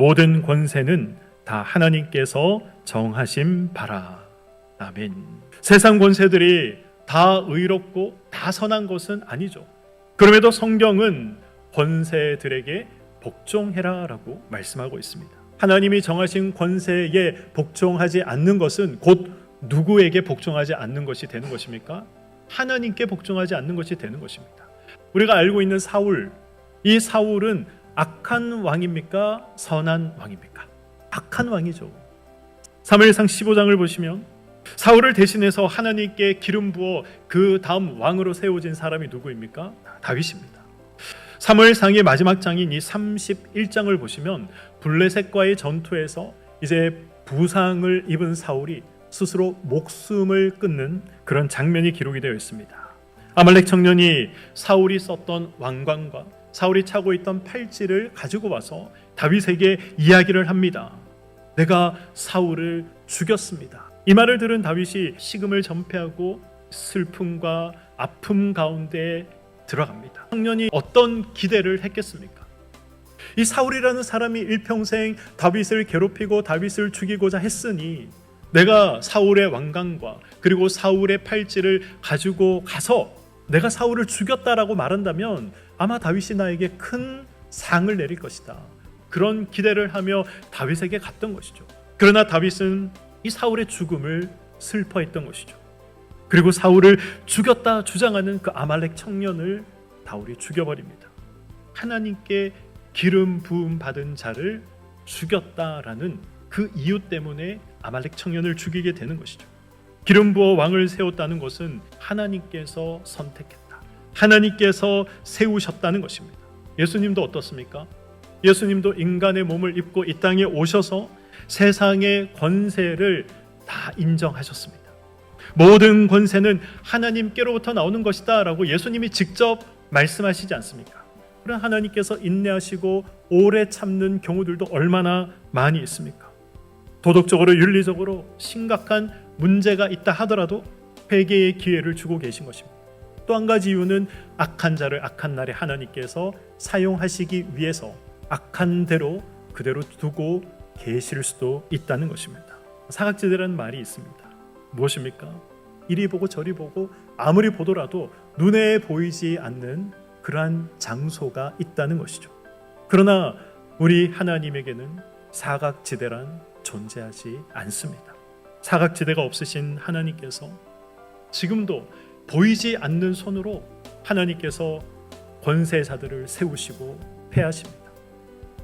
모든 권세는 다 하나님께서 정하신 바라. 아멘. 세상 권세들이 다 의롭고 다 선한 것은 아니죠. 그럼에도 성경은 권세들에게 복종해라라고 말씀하고 있습니다. 하나님이 정하신 권세에 복종하지 않는 것은 곧 누구에게 복종하지 않는 것이 되는 것입니까? 하나님께 복종하지 않는 것이 되는 것입니다. 우리가 알고 있는 사울, 이 사울은 악한 왕입니까? 선한 왕입니까? 악한 왕이죠. 사무엘상 15장을 보시면 사울을 대신해서 하나님께 기름 부어 그 다음 왕으로 세워진 사람이 누구입니까? 다윗입니다. 사무엘상의 마지막 장인 이 31장을 보시면 블레셋과의 전투에서 이제 부상을 입은 사울이 스스로 목숨을 끊는 그런 장면이 기록이 되어 있습니다. 아말렉 청년이 사울이 썼던 왕관과 사울이 차고 있던 팔찌를 가지고 와서 다윗에게 이야기를 합니다. 내가 사울을 죽였습니다. 이 말을 들은 다윗이 식음을 전폐하고 슬픔과 아픔 가운데 들어갑니다. 청년이 어떤 기대를 했겠습니까? 이 사울이라는 사람이 일평생 다윗을 괴롭히고 다윗을 죽이고자 했으니 내가 사울의 왕관과 그리고 사울의 팔찌를 가지고 가서 내가 사울을 죽였다라고 말한다면 아마 다윗이 나에게 큰 상을 내릴 것이다. 그런 기대를 하며 다윗에게 갔던 것이죠. 그러나 다윗은 이 사울의 죽음을 슬퍼했던 것이죠. 그리고 사울을 죽였다 주장하는 그 아말렉 청년을 다울이 죽여버립니다. 하나님께 기름 부음 받은 자를 죽였다라는 그 이유 때문에 아말렉 청년을 죽이게 되는 것이죠. 기름 부어 왕을 세웠다는 것은 하나님께서 선택했다. 하나님께서 세우셨다는 것입니다. 예수님도 어떻습니까? 예수님도 인간의 몸을 입고 이 땅에 오셔서 세상의 권세를 다 인정하셨습니다. 모든 권세는 하나님께로부터 나오는 것이다 라고 예수님이 직접 말씀하시지 않습니까? 그런 하나님께서 인내하시고 오래 참는 경우들도 얼마나 많이 있습니까? 도덕적으로 윤리적으로 심각한 문제가 있다 하더라도 회개의 기회를 주고 계신 것입니다. 또 한 가지 이유는 악한 자를 악한 날에 하나님께서 사용하시기 위해서 악한 대로 그대로 두고 계실 수도 있다는 것입니다. 사각지대라는 말이 있습니다. 무엇입니까? 이리 보고 저리 보고 아무리 보더라도 눈에 보이지 않는 그러한 장소가 있다는 것이죠. 그러나 우리 하나님에게는 사각지대란 존재하지 않습니다. 사각지대가 없으신 하나님께서 지금도 보이지 않는 손으로 하나님께서 권세자들을 세우시고 패하십니다.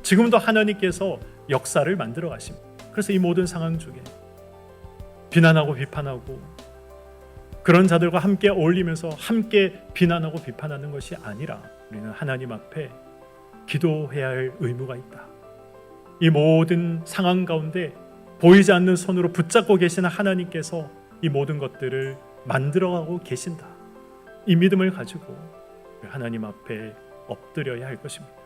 지금도 하나님께서 역사를 만들어 가십니다. 그래서 이 모든 상황 중에 비난하고 비판하고 그런 자들과 함께 어울리면서 함께 비난하고 비판하는 것이 아니라 우리는 하나님 앞에 기도해야 할 의무가 있다. 이 모든 상황 가운데 보이지 않는 손으로 붙잡고 계시는 하나님께서 이 모든 것들을 만들어가고 계신다. 이 믿음을 가지고 하나님 앞에 엎드려야 할 것입니다.